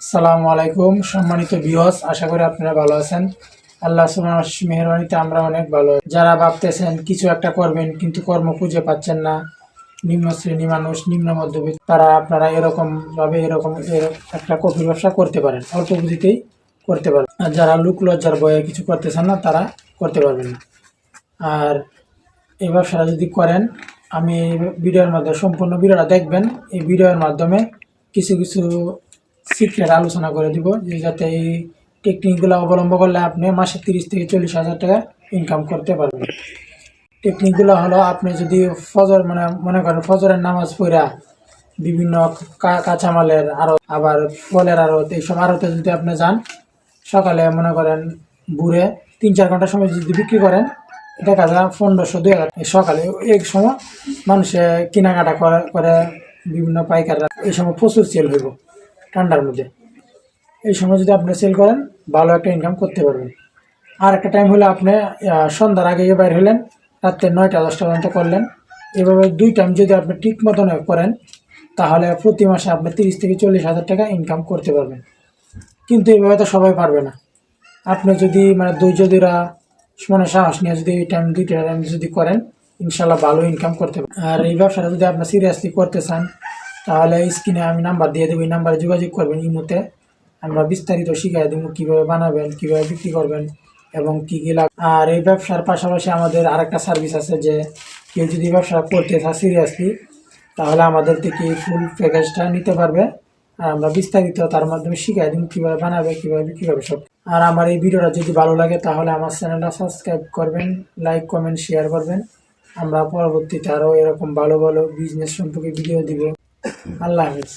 সালামু আলাইকুম, সম্মানিত বিহস আশা করি আপনারা ভালো আছেন। আল্লাহ মেহরবানিতে আমরা অনেক ভালো। যারা ভাবতেছেন কিছু একটা করবেন, কিন্তু কর্ম খুঁজে পাচ্ছেন না, নিম্ন শ্রেণি মানুষ, নিম্ন মধ্যবিত্ত, তারা আপনারা এরকম ভাবে এরকম একটা কফির ব্যবসা করতে পারেন, অল্প পুঁজিতেই করতে পারেন। আর যারা লুক লজ্জার বয়ে কিছু করতেছেন না, তারা করতে পারবেন না। আর এই ব্যবসাটা যদি করেন, আমি ভিডিওর মধ্যে সম্পূর্ণ ভিডিওটা দেখবেন। এই ভিডিওর মাধ্যমে কিছু কিছু সিক্রেট আলোচনা করে দিব যে যাতে এই টেকনিকগুলো অবলম্বন করলে আপনি মাসে তিরিশ থেকে চল্লিশ হাজার টাকা ইনকাম করতে পারবেন। টেকনিকগুলো হলো আপনি যদি ফজর মানে মনে করেন ফজরের নামাজ পড়া, বিভিন্ন কাঁচামালের আরও, আবার ফলের আড়ত এইসব আড়তে যদি আপনি যান, সকালে মনে করেন ঘুরে তিন চার ঘণ্টার সময় যদি বিক্রি করেন, দেখা যায় পনেরোশো, দুই হাজার। সকালে এই সময় মানুষে কেনাকাটা করে করে বিভিন্ন পাইকাররা এই সময় প্রচুর সেল হইব। ঠান্ডার মধ্যে। এই সময় যদি আপনি সেল করেন, ভালো একটা ইনকাম করতে পারবেন। আর একটা টাইম হলে আপনি সন্ধ্যার আগে বাইর হলেন, রাত্রে নয়টা, দশটা পর্যন্ত করলেন। এভাবে দুই টাইম যদি আপনি ঠিক মতন করেন, তাহলে প্রতি মাসে আপনি তিরিশ থেকে চল্লিশ হাজার টাকা ইনকাম করতে পারবেন। কিন্তু এভাবে তো সবাই পারবে না। আপনি যদি মানে ধৈর্য ধরা মানে সাহস নিয়ে যদি এই টাইম দুইটা টাইম যদি করেন, ইনশাল্লাহ ভালো ইনকাম করতে পারবেন। আর এই ব্যবসাটা যদি আপনি সিরিয়াসলি করতে চান তাহলে স্ক্রিনে আমি নাম্বার দিয়ে দেবো, এই নাম্বারে যোগাযোগ করবেন ইমুতে আমরা বিস্তারিত শিখাই দেবো কীভাবে বানাবেন, কীভাবে বিক্রি করবেন এবং কী কী লাগ আর এই ব্যবসার পাশাপাশি আমাদের আরেকটা সার্ভিস আছে যে, কেউ যদি ব্যবসা করতে চায় সিরিয়াসলি তাহলে আমাদের থেকে ফুল প্যাকেজটা নিতে পারবে। আর আমরা বিস্তারিত তার মাধ্যমে শিখাই দিন কীভাবে বানাবে, কীভাবে বিক্রি করবে সব। আর আমার এই ভিডিওটা যদি ভালো লাগে, তাহলে আমার চ্যানেলটা সাবস্ক্রাইব করবেন লাইক কমেন্ট শেয়ার করবেন। আমরা পরবর্তীতে আরও এরকম ভালো ভালো বিজনেস সম্পর্কে ভিডিও দিব। আল্লাহ হাফিজ।